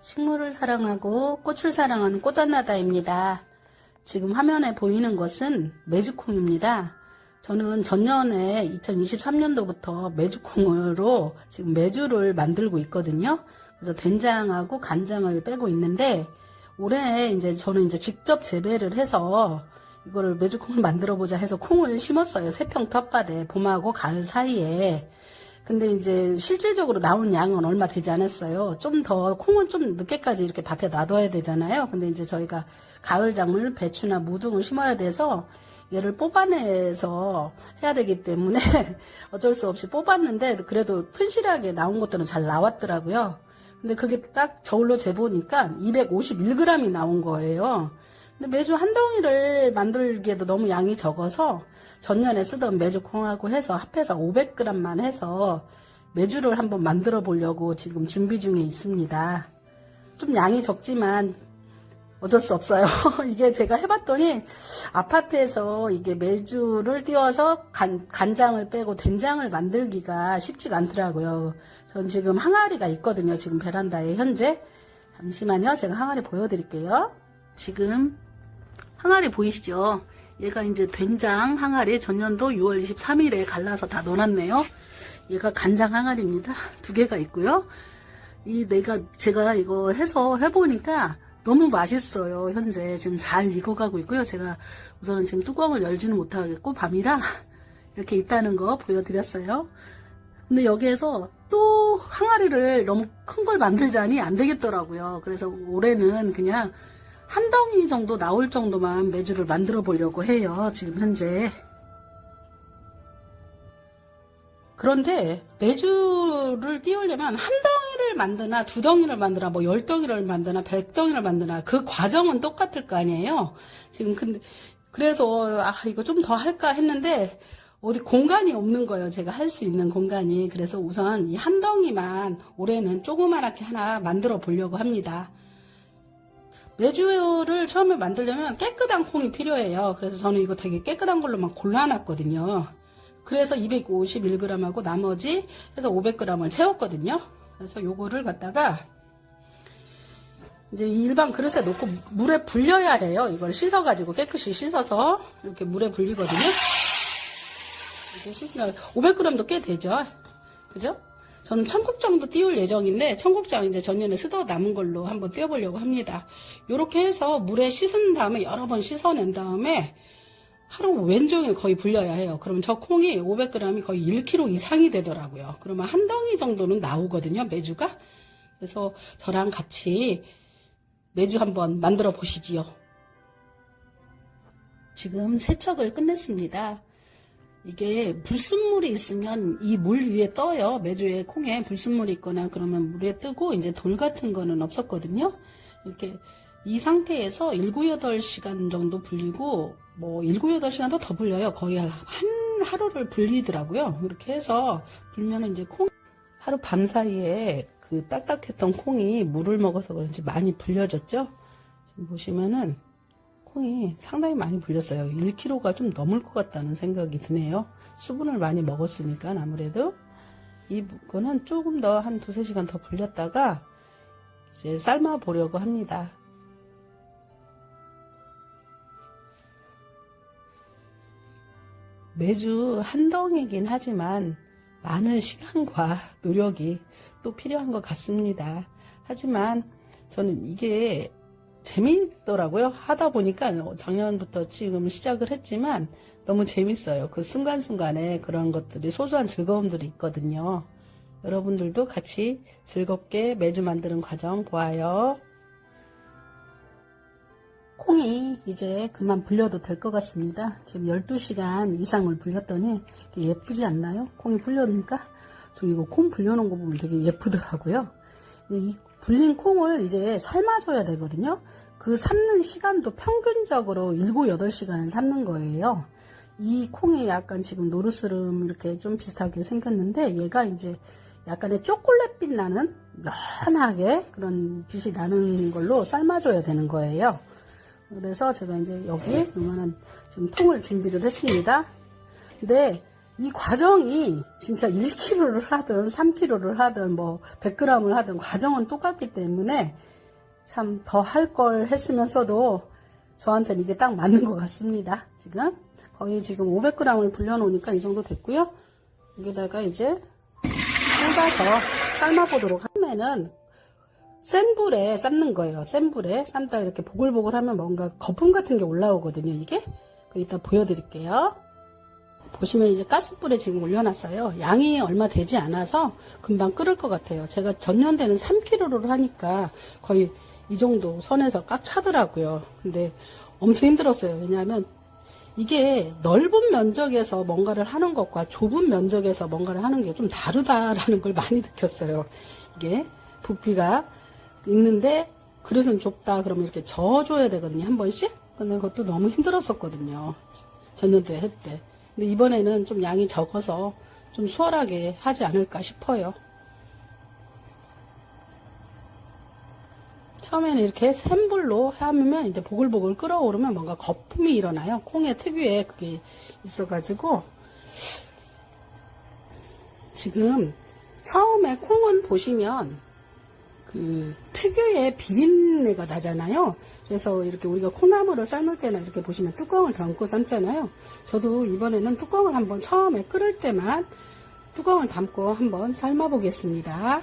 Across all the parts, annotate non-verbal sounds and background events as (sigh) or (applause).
식물을 사랑하고 꽃을 사랑하는 꽃단나다입니다. 지금 화면에 보이는 것은 메주콩입니다. 저는 전년에 2023년도부터 메주콩으로 지금 메주를 만들고 있거든요. 그래서 된장하고 간장을 빼고 있는데 올해 이제 저는 이제 직접 재배를 해서 이거를 메주콩을 만들어 보자 해서 콩을 심었어요. 세평 텃밭에 봄하고 가을 사이에. 근데 이제 실질적으로 나온 양은 얼마 되지 않았어요. 좀 더 콩은 좀 늦게까지 이렇게 밭에 놔둬야 되잖아요. 근데 이제 저희가 가을 작물 배추나 무등을 심어야 돼서 얘를 뽑아내서 해야 되기 때문에 (laughs) 어쩔 수 없이 뽑았는데 그래도 튼실하게 나온 것들은 잘 나왔더라고요. 근데 그게 딱 저울로 재보니까 251g이 나온 거예요. 근데 매주 한 덩이를 만들기에도 너무 양이 적어서 전년에 쓰던 메주콩하고 해서 합해서 500g만 해서 메주를 한번 만들어 보려고 지금 준비 중에 있습니다. 좀 양이 적지만 어쩔 수 없어요. (laughs) 이게 제가 해봤더니 아파트에서 이게 메주를 띄워서 간, 간장을 빼고 된장을 만들기가 쉽지가 않더라고요. 전 지금 항아리가 있거든요. 지금 베란다에 현재. 잠시만요. 제가 항아리 보여드릴게요. 지금 항아리 보이시죠? 얘가 이제 된장 항아리 전년도 6월 23일에 갈라서 다 넣어놨네요. 얘가 간장 항아리입니다. 두 개가 있고요. 이 내가 제가 이거 해서 해보니까 너무 맛있어요. 현재 지금 잘 익어가고 있고요. 제가 우선은 지금 뚜껑을 열지는 못하겠고 밤이라 이렇게 있다는 거 보여드렸어요. 근데 여기에서 또 항아리를 너무 큰 걸 만들자니 안 되겠더라고요. 그래서 올해는 그냥 한 덩이 정도 나올 정도만 메주를 만들어 보려고 해요. 지금 현재. 그런데 메주를 띄우려면 한 덩이를 만드나 두 덩이를 만드나 뭐 열 덩이를 만드나 백 덩이를 만드나 그 과정은 똑같을 거 아니에요. 지금 근데 그래서 아 이거 좀 더 할까 했는데 어디 공간이 없는 거예요. 제가 할 수 있는 공간이. 그래서 우선 이 한 덩이만 올해는 조그맣게 하나 만들어 보려고 합니다. 메주를 처음에 만들려면 깨끗한 콩이 필요해요. 그래서 저는 이거 되게 깨끗한 걸로만 골라놨거든요. 그래서 251g하고 나머지 해서 500g을 채웠거든요. 그래서 요거를 갖다가 이제 일반 그릇에 놓고 물에 불려야 해요. 이걸 씻어가지고 깨끗이 씻어서 이렇게 물에 불리거든요. 이렇게 씻으면 500g도 꽤 되죠. 그죠? 저는 청국장도 띄울 예정인데 청국장 이제 전년에 쓰다 남은 걸로 한번 띄워보려고 합니다. 이렇게 해서 물에 씻은 다음에 여러 번 씻어낸 다음에 하루 왼종일 거의 불려야 해요. 그러면 저 콩이 500g이 거의 1kg 이상이 되더라고요. 그러면 한 덩이 정도는 나오거든요, 메주가. 그래서 저랑 같이 메주 한번 만들어 보시지요. 지금 세척을 끝냈습니다. 이게 불순물이 있으면 이 물 위에 떠요. 메주에 콩에 불순물이 있거나 그러면 물에 뜨고 이제 돌 같은 거는 없었거든요. 이렇게 이 상태에서 7, 8시간 정도 불리고 뭐 7, 8시간도 더 불려요. 거의 한 하루를 불리더라고요. 이렇게 해서 불면은 이제 콩 하루 밤 사이에 그 딱딱했던 콩이 물을 먹어서 그런지 많이 불려졌죠. 지금 보시면은 콩이 상당히 많이 불렸어요. 1kg가 좀 넘을 것 같다는 생각이 드네요. 수분을 많이 먹었으니까 아무래도 이 거는 조금 더 한 두세 시간 더 불렸다가 이제 삶아 보려고 합니다. 매주 한 덩이긴 하지만 많은 시간과 노력이 또 필요한 것 같습니다. 하지만 저는 이게 재미있더라고요. 하다 보니까 작년부터 지금 시작을 했지만 너무 재밌어요. 그 순간순간에 그런 것들이 소소한 즐거움들이 있거든요. 여러분들도 같이 즐겁게 매주 만드는 과정 보아요. 콩이 이제 그만 불려도 될 것 같습니다. 지금 12시간 이상을 불렸더니 예쁘지 않나요? 콩이 불려니까 저 이거 콩 불려놓은 거 보면 되게 예쁘더라고요. 이 불린 콩을 이제 삶아줘야 되거든요. 그 삶는 시간도 평균적으로 7, 8시간을 삶는 거예요. 이 콩이 약간 지금 노르스름 이렇게 좀 비슷하게 생겼는데 얘가 이제 약간의 초콜릿빛 나는 연하게 그런 빛이 나는 걸로 삶아줘야 되는 거예요. 그래서 제가 이제 여기 이거는 지금 통을 준비를 했습니다. 근데 이 과정이 진짜 1kg를 하든 3kg를 하든 뭐 100g을 하든 과정은 똑같기 때문에 참 더 할 걸 했으면서도 저한테는 이게 딱 맞는 것 같습니다. 지금 거의 지금 500g을 불려놓으니까 이 정도 됐고요. 여기다가 이제 삶아서 삶아보도록 하면은 센 불에 삶는 거예요. 센 불에 삶다 이렇게 보글보글 하면 뭔가 거품 같은 게 올라오거든요. 이게 이따 보여드릴게요. 보시면 이제 가스불에 지금 올려놨어요. 양이 얼마 되지 않아서 금방 끓을 것 같아요. 제가 전년대는 3kg로 하니까 거의 이 정도 선에서 꽉 차더라고요. 근데 엄청 힘들었어요. 왜냐하면 이게 넓은 면적에서 뭔가를 하는 것과 좁은 면적에서 뭔가를 하는 게 좀 다르다라는 걸 많이 느꼈어요. 이게 부피가 있는데 그릇은 좁다 그러면 이렇게 저어줘야 되거든요. 한 번씩. 근데 그것도 너무 힘들었었거든요. 전년대 할 때. 근데 이번에는 좀 양이 적어서 좀 수월하게 하지 않을까 싶어요. 처음에는 이렇게 센 불로 하면 이제 보글보글 끓어오르면 뭔가 거품이 일어나요. 콩의 특유의 그게 있어가지고 지금 처음에 콩은 보시면 그 특유의 비린내가 나잖아요. 그래서 이렇게 우리가 콩나물을 삶을 때는 이렇게 보시면 뚜껑을 담고 삶잖아요. 저도 이번에는 뚜껑을 한번 처음에 끓을 때만 뚜껑을 담고 한번 삶아 보겠습니다.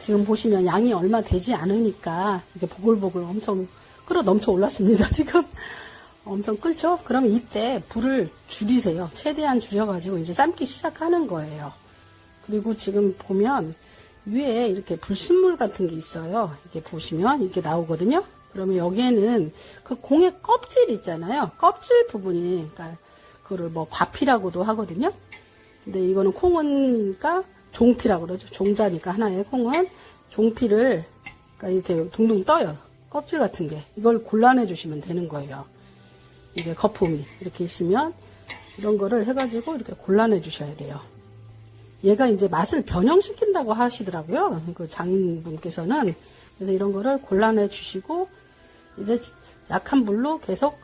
지금 보시면 양이 얼마 되지 않으니까 이게 보글보글 엄청 끓어 넘쳐 올랐습니다. (laughs) 지금 엄청 끓죠? 그러면 이때 불을 줄이세요. 최대한 줄여가지고 이제 삶기 시작하는 거예요. 그리고 지금 보면 위에 이렇게 불순물 같은 게 있어요. 이게 보시면 이렇게 나오거든요. 그러면 여기에는 그 공의 껍질 있잖아요. 껍질 부분이, 그러니까 그거를 뭐 과피라고도 하거든요. 근데 이거는 콩은, 그러니까 종피라고 그러죠. 종자니까 하나의 콩은 종피를 그러니까 이렇게 둥둥 떠요. 껍질 같은 게. 이걸 골라내 주시면 되는 거예요. 이게 거품이 이렇게 있으면 이런 거를 해가지고 이렇게 골라내 주셔야 돼요. 얘가 이제 맛을 변형시킨다고 하시더라고요. 그 장인분께서는. 그래서 이런 거를 골라내 주시고, 이제 약한 불로 계속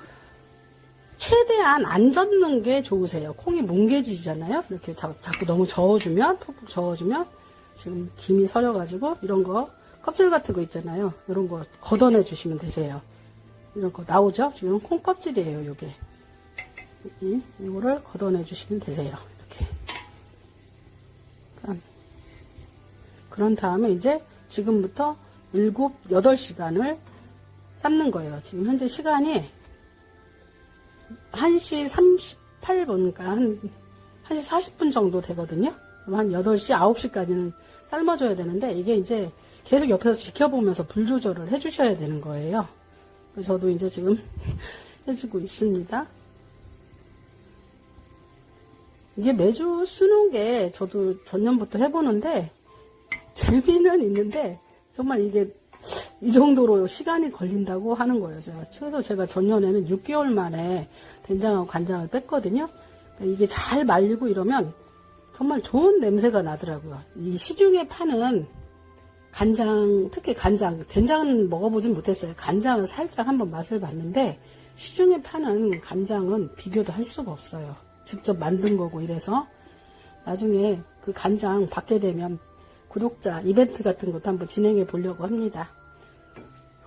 최대한 안 젓는 게 좋으세요. 콩이 뭉개지잖아요. 이렇게 자, 자꾸 너무 저어주면, 푹푹 저어주면, 지금 김이 서려가지고, 이런 거, 껍질 같은 거 있잖아요. 이런 거 걷어내 주시면 되세요. 이런 거 나오죠? 지금 콩 껍질이에요, 요게. 이, 이거를 걷어내 주시면 되세요. 이렇게. 그런 다음에 이제 지금부터 7, 8시간을 삶는 거예요. 지금 현재 시간이 1시 38분, 그러니까 한 1시 40분 정도 되거든요. 한 8시, 9시까지는 삶아줘야 되는데 이게 이제 계속 옆에서 지켜보면서 불 조절을 해주셔야 되는 거예요. 그래서 저도 이제 지금 (laughs) 해주고 있습니다. 이게 매주 쓰는 게 저도 전년부터 해보는데 재미는 있는데 정말 이게 이 정도로 시간이 걸린다고 하는 거예요. 제가 최소 제가 전년에는 6개월 만에 된장하고 간장을 뺐거든요. 그러니까 이게 잘 말리고 이러면 정말 좋은 냄새가 나더라고요. 이 시중에 파는 간장, 특히 간장, 된장은 먹어보진 못했어요. 간장을 살짝 한번 맛을 봤는데 시중에 파는 간장은 비교도 할 수가 없어요. 직접 만든 거고 이래서 나중에 그 간장 받게 되면 구독자 이벤트 같은 것도 한번 진행해 보려고 합니다.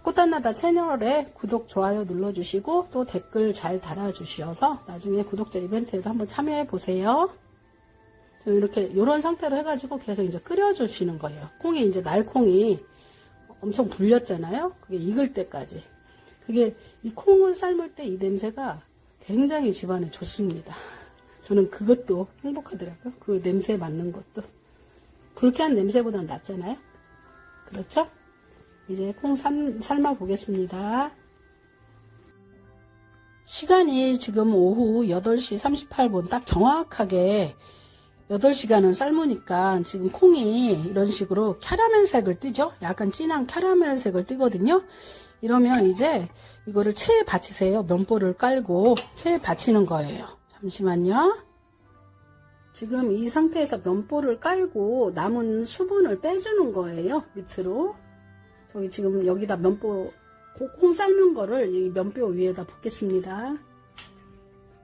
꽃단나다 채널에 구독, 좋아요 눌러주시고 또 댓글 잘 달아주셔서 나중에 구독자 이벤트에도 한번 참여해 보세요. 이렇게 이런 상태로 해가지고 계속 이제 끓여주시는 거예요. 콩이 이제 날콩이 엄청 불렸잖아요. 그게 익을 때까지. 그게 이 콩을 삶을 때 이 냄새가 굉장히 집안에 좋습니다. 저는 그것도 행복하더라고요. 그 냄새 맡는 것도. 불쾌한 냄새보다는 낫잖아요. 그렇죠? 이제 콩 삶, 삶아 보겠습니다. 시간이 지금 오후 8시 38분 딱 정확하게 8시간을 삶으니까 지금 콩이 이런 식으로 캐러멜색을 띠죠? 약간 진한 캐러멜색을 띠거든요? 이러면 이제 이거를 체에 받치세요. 면보를 깔고 체에 받치는 거예요. 잠시만요. 지금 이 상태에서 면보를 깔고 남은 수분을 빼주는 거예요. 밑으로. 저기 지금 여기다 면보, 콩 삶은 거를 이 면보 위에다 붓겠습니다.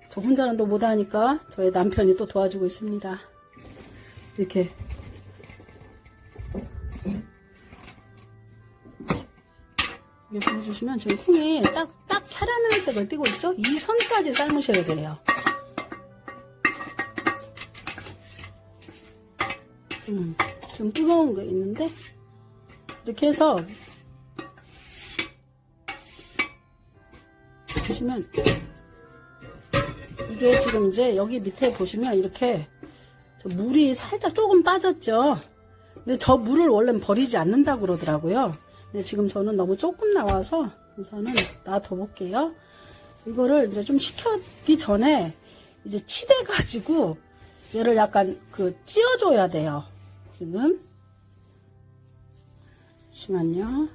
저 혼자는 또 못하니까 저희 남편이 또 도와주고 있습니다. 이렇게 이렇게 보여주시면 지금 콩이 딱, 딱 캐러멜색을 띠고 있죠? 이 선까지 삶으셔야 돼요. 음, 좀 뜨거운 거 있는데, 이렇게 해서, 보시면, 이게 지금 이제 여기 밑에 보시면 이렇게 저 물이 살짝 조금 빠졌죠? 근데 저 물을 원래 버리지 않는다고 그러더라고요. 근데 지금 저는 너무 조금 나와서 우선은 놔둬 볼게요. 이거를 이제 좀 식혀기 전에 이제 치대 가지고 얘를 약간 그 찧어줘야 돼요. 지금. 잠시만요.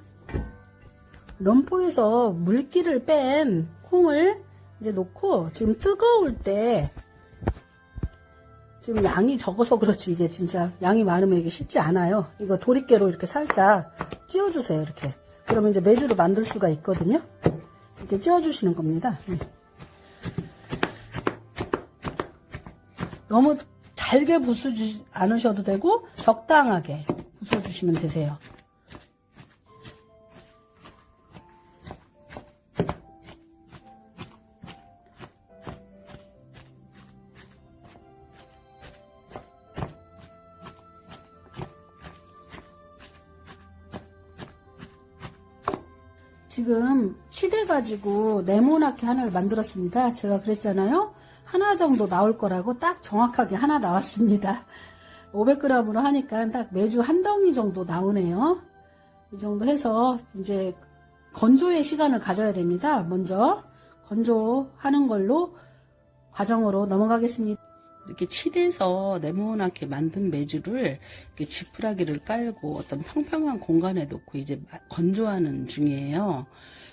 럼포에서 물기를 뺀 콩을 이제 놓고 지금 뜨거울 때 지금 양이 적어서 그렇지 이게 진짜 양이 많으면 이게 쉽지 않아요. 이거 도리깨로 이렇게 살짝 찧어주세요. 이렇게. 그러면 이제 메주로 만들 수가 있거든요. 이렇게 찧어주시는 겁니다. 음. 너무 잘게 부수지 않으셔도 되고 적당하게 부숴주시면 되세요. 지금 치대 가지고 네모나게 하나를 만들었습니다. 제가 그랬잖아요. 하나 정도 나올 거라고 딱 정확하게 하나 나왔습니다. 500g으로 하니까 딱 매주 한 덩이 정도 나오네요. 이 정도 해서 이제 건조의 시간을 가져야 됩니다. 먼저 건조하는 걸로 과정으로 넘어가겠습니다. 이렇게 칠해서 네모나게 만든 메주를 이렇게 지푸라기를 깔고 어떤 평평한 공간에 놓고 이제 마- 건조하는 중이에요.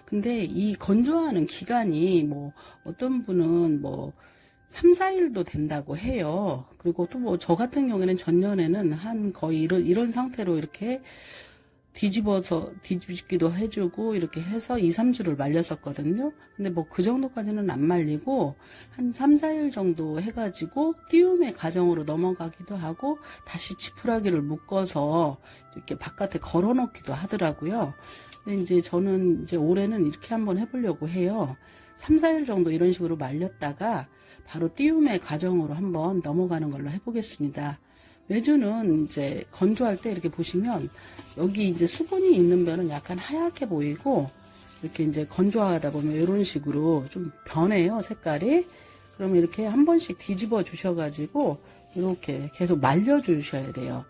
근데 이 건조하는 기간이 뭐 어떤 분은 뭐 3, 4일도 된다고 해요. 그리고 또 뭐 저 같은 경우에는 전년에는 한 거의 이런, 이런 상태로 이렇게 뒤집어서 뒤집기도 해주고 이렇게 해서 2, 3주를 말렸었거든요. 근데 뭐 그 정도까지는 안 말리고 한 3, 4일 정도 해가지고 띄움의 과정으로 넘어가기도 하고 다시 지푸라기를 묶어서 이렇게 바깥에 걸어 놓기도 하더라고요. 근데 이제 저는 이제 올해는 이렇게 한번 해보려고 해요. 3, 4일 정도 이런 식으로 말렸다가 바로 띄움의 과정으로 한번 넘어가는 걸로 해보겠습니다. 매주는 이제 건조할 때 이렇게 보시면 여기 이제 수분이 있는 면은 약간 하얗게 보이고 이렇게 이제 건조하다 보면 이런 식으로 좀 변해요 색깔이. 그러면 이렇게 한 번씩 뒤집어 주셔가지고 이렇게 계속 말려 주셔야 돼요.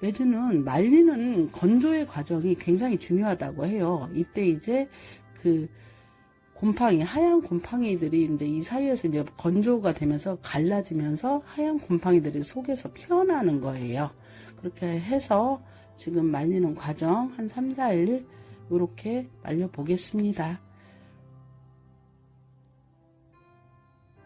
매주는 말리는 건조의 과정이 굉장히 중요하다고 해요. 이때 이제 그 곰팡이, 하얀 곰팡이들이 이제 이 사이에서 이제 건조가 되면서 갈라지면서 하얀 곰팡이들이 속에서 피어나는 거예요. 그렇게 해서 지금 말리는 과정 한 3, 4일 이렇게 말려 보겠습니다.